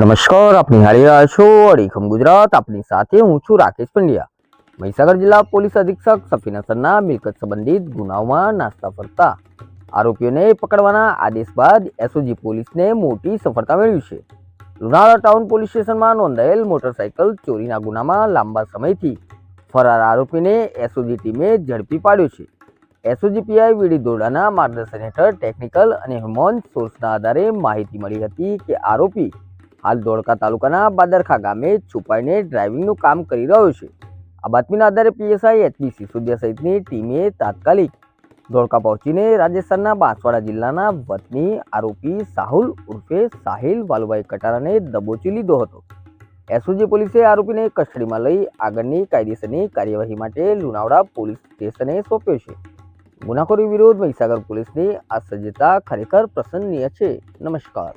નમસ્કાર, આપ નિહાળી રહ્યા છો અડીખમ ગુજરાત. આપની સાથે હું છું રાકેશ પંડ્યા. મહીસાગર જિલ્લા પોલીસ અધિક્ષક સફીન હસનના મિલકત સંબંધિત ગુનાઓમાં નાસ્તા ફરતા આરોપીઓને પકડવાના આદેશ બાદ એસઓજી પોલીસને મોટી સફળતા મેળવી છે. લુણાવાડા ટાઉન પોલીસ સ્ટેશનમાં નોંધાયેલ મોટરસાયકલ ચોરીના ગુનામાં લાંબા સમયથી ફરાર આરોપીને એસઓજી ટીમે ઝડપી પાડ્યો છે. એસઓજી પીઆઈ વીડી દોરડાના માર્ગદર્શન હેઠળ ટેકનિકલ અને હ્યુમન સોર્સના આધારે માહિતી મળી હતી કે આરોપી હાલ ધોળકા તાલુકાના બાદરખા ગામે છુપાઈને ડ્રાઇવિંગનું કામ કરી રહ્યો છે. આ બાતમીના આધારે પીએસઆઈ એચબી સિસોદિયા સહિતની ટીમે તાત્કાલિક ધોળકા પહોંચીને રાજસ્થાનના બાંસવાડા જિલ્લાના વતની આરોપી સાહુલ ઉર્ફે સાહિલ વાલુભાઈ કટારાને દબોચી લીધો હતો. એસઓજી પોલીસે આરોપીને કસ્ટડીમાં લઈ આગળની કાયદેસરની કાર્યવાહી માટે લુણાવડા પોલીસ સ્ટેશને સોંપ્યો છે. ગુનાખોરી વિરોધ મહીસાગર પોલીસની આ સજ્જતા ખરેખર પ્રસન્નીય છે. નમસ્કાર.